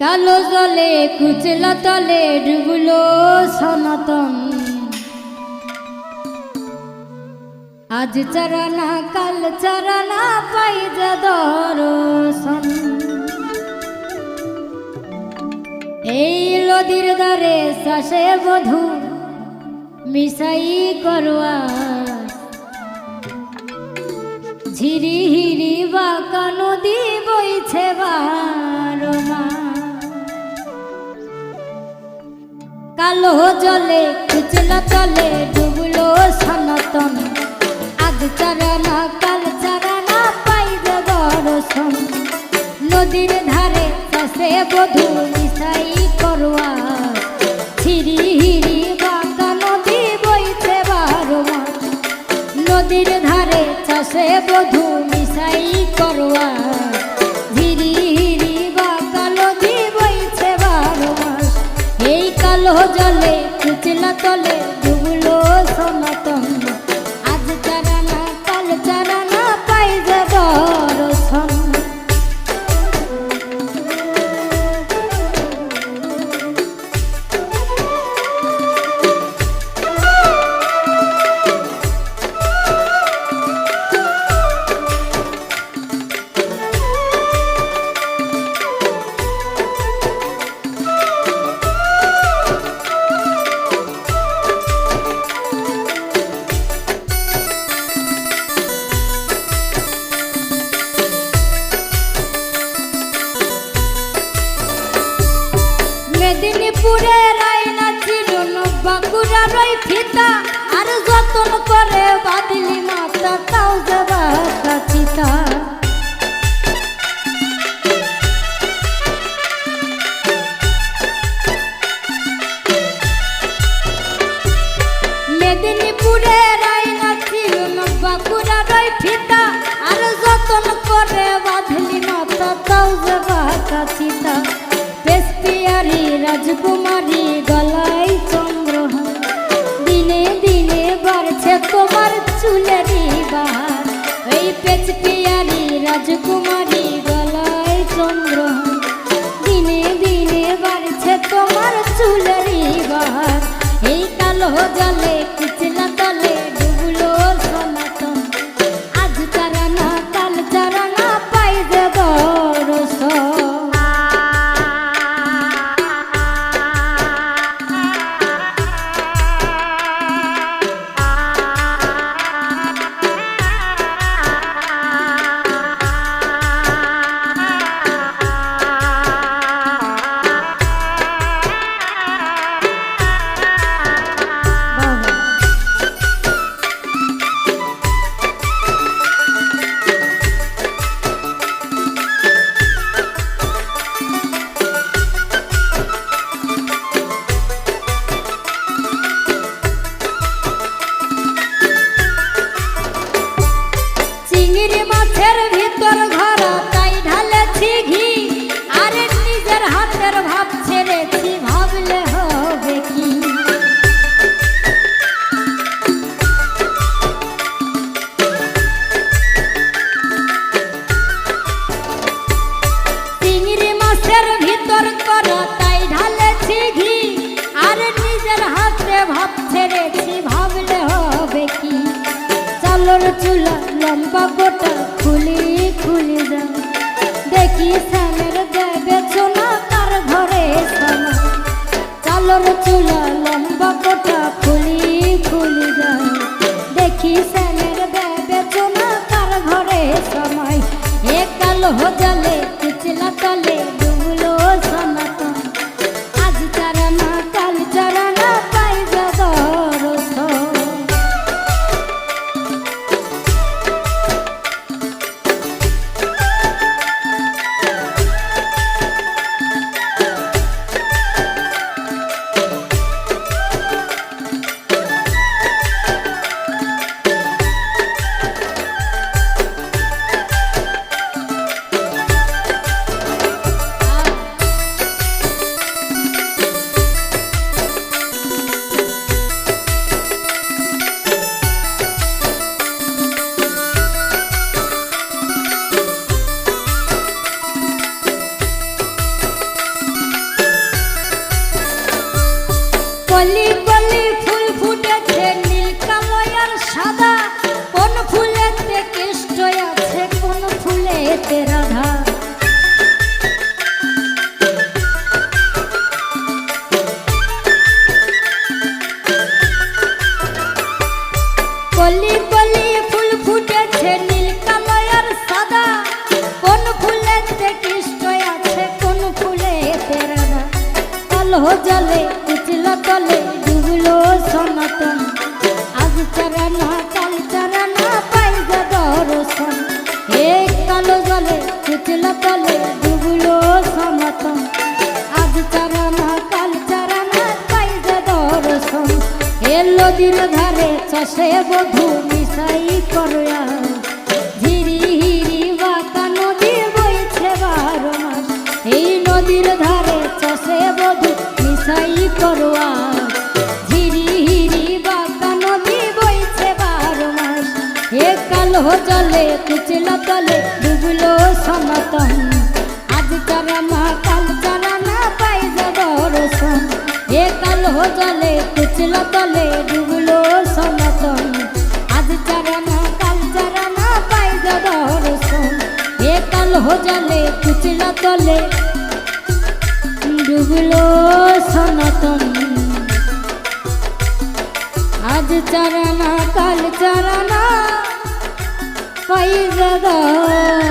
কালো জলে, কুচলা তলে ডুবলো সনাতন। আজ চারানা, কাল চারানা পাই দর্শন এই নদীর দ্বারে শ্বাসে বধু, মিশাই করোয়া ঝিরি কালো জলে কুচলা চলে, ডুবলো সনাতন। আজ চরণ, কাল চারানা পাইবে দর্শন নদীর ধারে বধু জলে কুচলা তলে ডুবলো সনাতন। মেদিনীপুরের না ছিল বাঁকুড়া ওই ফিতা। আর যতন করে বাদলি রাজকুমারী গলায় চন্দ্রহার দিনে দিনে বাড়ছে তোমার চুলেরই এই পেচ পিয়ারি রাজকুমারী গলায় দিনে দিনে বাড়ছে তোমার চুলেরই বাহার। এই কালো জলে স্যামের দেবে সোনা তার ঘরে চালর চুলা লম্বা গোটা খুলি খুলি যায়। দেখি স্যামের দেবে সোনা তার ঘরে সময়। এ কালো জলে কুচলা তলে কলি কলি ফুল ফুটেছে নীল কালয়ার সাদা। কোন ফুলেতে কৃষ্ট আছে, কোন ফুলেতে রাধা। কলি কলি ফুল ফুটেছে নীল কালয়ার সাদা। কোন ফুলেতে কৃষ্ট আছে, কোন ফুলেতে রাধা। আলো জ্বলে সনাতন। আজ চারানা কাল চারানা পাই দর্শন। এই কালো জলে কুচলা তলে ডুবলো সনাতন। আজ চারানা কাল চারানা পাই দর্শন। এ নদীর ধারে চষে বধু মিশাই করয়া। কালো জলে কুচলা তলে, ডুবলো সনাতন। আজ চারানা কাল চারানা পাই যে দর্শন এ কালো জলে কুচলা তলে, ডুবলো সনাতন। আজ চারানা কাল চারানা পাই যে দর্শন এ কালো জলে কুচলা তলে, ডুবলো সনাতন। আজ চারা চারানা কাল চারানা পাই যে দর্শন